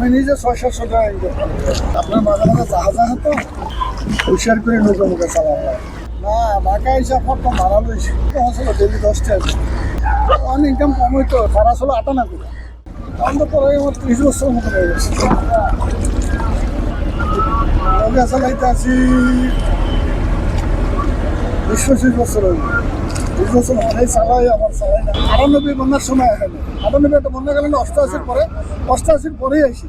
আমি নিজে ছয় সাতশো টাকা ইনকাম করি। আপনার মাঝে মাঝে জাহাজ আছে তো, হুশিয়ার করে নৌকা মুখে চালাম না, ঢাকা হিসাব তো ভাড়া লইছি। ছিল ডেলি দশটা অন ইনকাম কম হইতো খরচ হলো আটানা করে তখন তো পরে আমার ত্রিশ বছর মতো হয়ে গেছে। নৌকা চালাইতে আছি বিশ পঁচিশ বছর হয়ে বছর অনেক চালাই আমার চালাই না আটানব্বই বন্যার সময় এখানে আটানব্বই একটা বন্যা গেলে অষ্টআশির পরে অষ্টআশির পরেই আইসি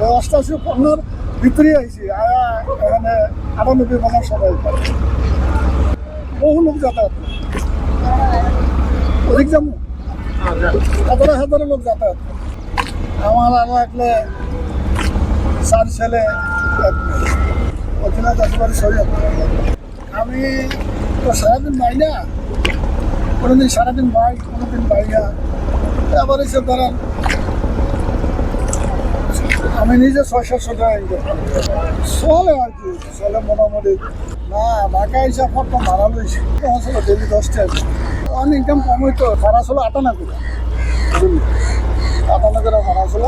ওই অষ্টআশি পণ্যর ভিতরেই আইসি এখানে আটানব্বই বন্যার সময় বহু লোক যাতায়াত। অধিক যাব হাজারে হাজারে লোক যাতায়াত। আমার আর লাগলে চার ছেলে। ওখানে চাষবাড়ি সরিয়ে আমি তো সারাদিন পাই না কোনোদিন সারাদিন পাই কোনোদিন পাই না আবার এসে ধরেন আমি নিজে ছয় সাতশো টাকা চলে আর কি, চলে মোটামুটি। না ঢাকা হিসাব তো ভাড়া লইছি। ছিল ডেলি দশটা অন ইনকাম কম হইতো, ভাড়া ছিল আটানা করে আটানা করে ভাড়া ছিল।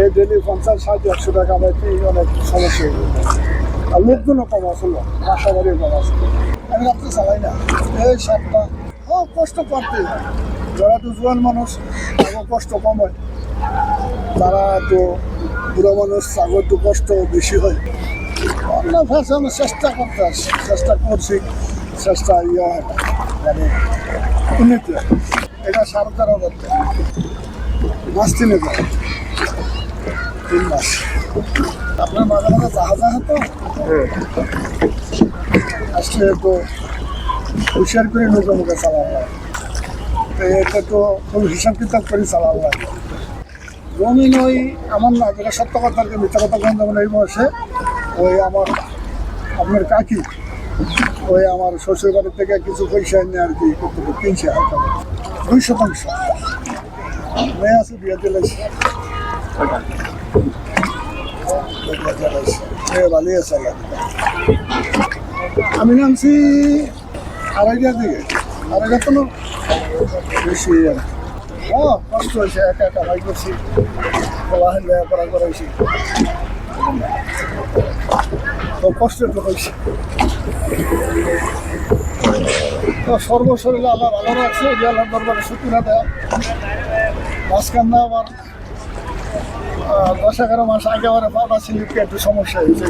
এই ডেলি পঞ্চাশ, ষাট, একশো টাকা পাইতে অনেক সমস্যা হয়ে। আর লোকগুলো কম আসলো, বাসা বাড়ি কম আসলো। আমি রাত্রে চালাই না। এই সাতটা, ও কষ্ট করতে যারা তো জোয়ান মানুষ তারও কষ্ট কম হয়। তারা তো বুড়ো মানুষ তারও তো কষ্ট বেশি হয়। অন্য ফ্যাশনের চেষ্টা করতে চেষ্টা করছি, চেষ্টা ইয়ে মানে উন্নতি এটা হাজার টাকা। মাস তিনে তিন মাস। আপনার মাঝে মাঝে জাহাজ আছে তো আসলে তো হুশিয়ার করে নৌকা মুখে চালানো এটা তো ফুল হিসাব কিতাব করে চালানো হয়। জমিন ওই আমার না, যেটা সত্য কথা আর মিথ্যা কথা কোন যেমন এই বয়সে। ওই আমার আপনার কাকি, ওই আমার শ্বশুর বাড়ির থেকে কিছু পয়সা এনে আর কি করতে কিনছে দুই শতাংশ। মেয়ে আছে বিয়ে মেয়ে ভালোই আছে আমি নামছি আড়াইটার দিকে। আড়াইটা তো বেশি ও, কষ্ট হয়েছে, একা একা ভাই করছি। বাহির লেখাপড়া করাইছি তো কষ্ট তো হয়েছে। সর্বশরীরে আল্লাহ ভালো রাখছে, যে আল্লাহ দরবারে শুকুরা দেয়। মাঝখান আবার দশ এগারো মাস আগে আমার পাওয়া ছিল একটু সমস্যা হয়েছে